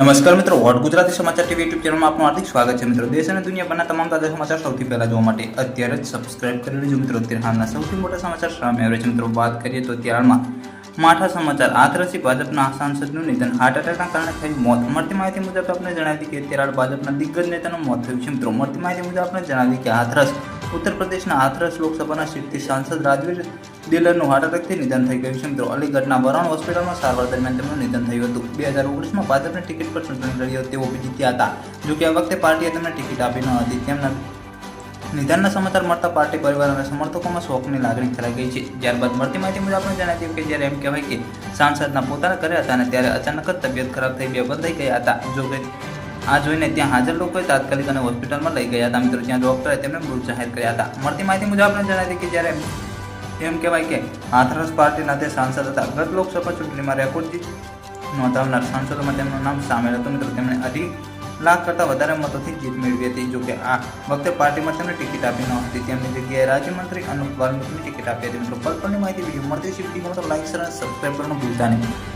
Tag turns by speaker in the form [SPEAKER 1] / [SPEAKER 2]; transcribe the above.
[SPEAKER 1] નમસ્કાર મિત્રો, વોટ ગુજરાતી સમાચાર ટીવી યુટ્યુબ ચેનલમાં આપનું હાર્દિક સ્વાગત છે મિત્રો. દેશ અને દુનિયાભરના તમામ તાજા સમાચાર સૌથી પહેલા જોવા માટે અત્યારે જ સબસ્ક્રાઇબ કરી લેજો મિત્રો. અત્યારે હાલના સૌથી મોટા સમાચાર સામે આવે છે મિત્રો. વાત કરીએ તો ત્યારમાં માઠા સમાચાર. આથરસી ભાજપના સાંસદનું નિધન. હાર્ટ એટેકના કારણે થયું મોત. મળતી માહિતી મુજબ આપણે જણાવી કે અત્યારે ભાજપના દિગ્ગજ નેતાનું મોત થયું છે મિત્રો. મળતી માહિતી મુજબ આપણે જણાવી કે હાથરસ ઉત્તર પ્રદેશના હાથરસ લોકસભાના સીટથી સાંસદ રાજવીર દિલરનું હાર્ટ એટેકથી નિધન થઈ ગયું છે. મિત્રો, અલીગઢના વરણ હોસ્પિટલમાં સારવાર દરમિયાન તેમનું નિધન થયું હતું. બે હજાર ઓગણીસમાં ભાજપની ટિકિટ પર ચૂંટણી લડી તેઓ જીત્યા હતા. જો કે આ વખતે પાર્ટીએ તેમને ટિકિટ આપી ન હતી. તેમના નિધનના સમાચાર મળતા પાર્ટી પરિવાર અને સમર્થકોમાં શોકની લાગણી ફેલાઈ ગઈ છે. ત્યારબાદ મળતી માહિતી મુજબ આપણે જણાવ્યું કે જ્યારે એમ કહેવાય કે સાંસદના પોતાના ઘરે હતા અને ત્યારે અચાનક જ તબિયત ખરાબ થઈ બેબંધ થઈ ગયા હતા. જો કે આ જોઈને ત્યાં હાજર લોકોએ તાત્કાલિક અને હોસ્પિટલમાં લઈ ગયા હતા. મિત્રો ત્યાં ડોક્ટરે તેમને મૃત જાહેર કર્યા હતા. મળતી માહિતી મુજબ આપણે જણાવી કે જ્યારે એમ કહેવાય કે હાથરસ પાર્ટીના તે સાંસદ હતા, ગત લોકસભા ચૂંટણીમાં રેકોર્ડ નોંધાવનાર સાંસદોમાં તેમનું નામ સામેલ હતું. મિત્રો, તેમણે અઢી લાખ કરતાં વધારે મતોથી જીત મેળવી હતી. જો કે આ વખતે પાર્ટીમાં તેમને ટિકિટ આપી ન હતી તેમની જગ્યાએ રાજ્યમંત્રી અનુપ વાલ્મીકીની ટિકિટ આપી હતી. મિત્રો પલ પલની માહિતી વીડિયો મળતી છે. વીડિયો તો લાઈક શેર અને સબસ્ક્રાઈબ કરવાનું ભૂલતા નહીં.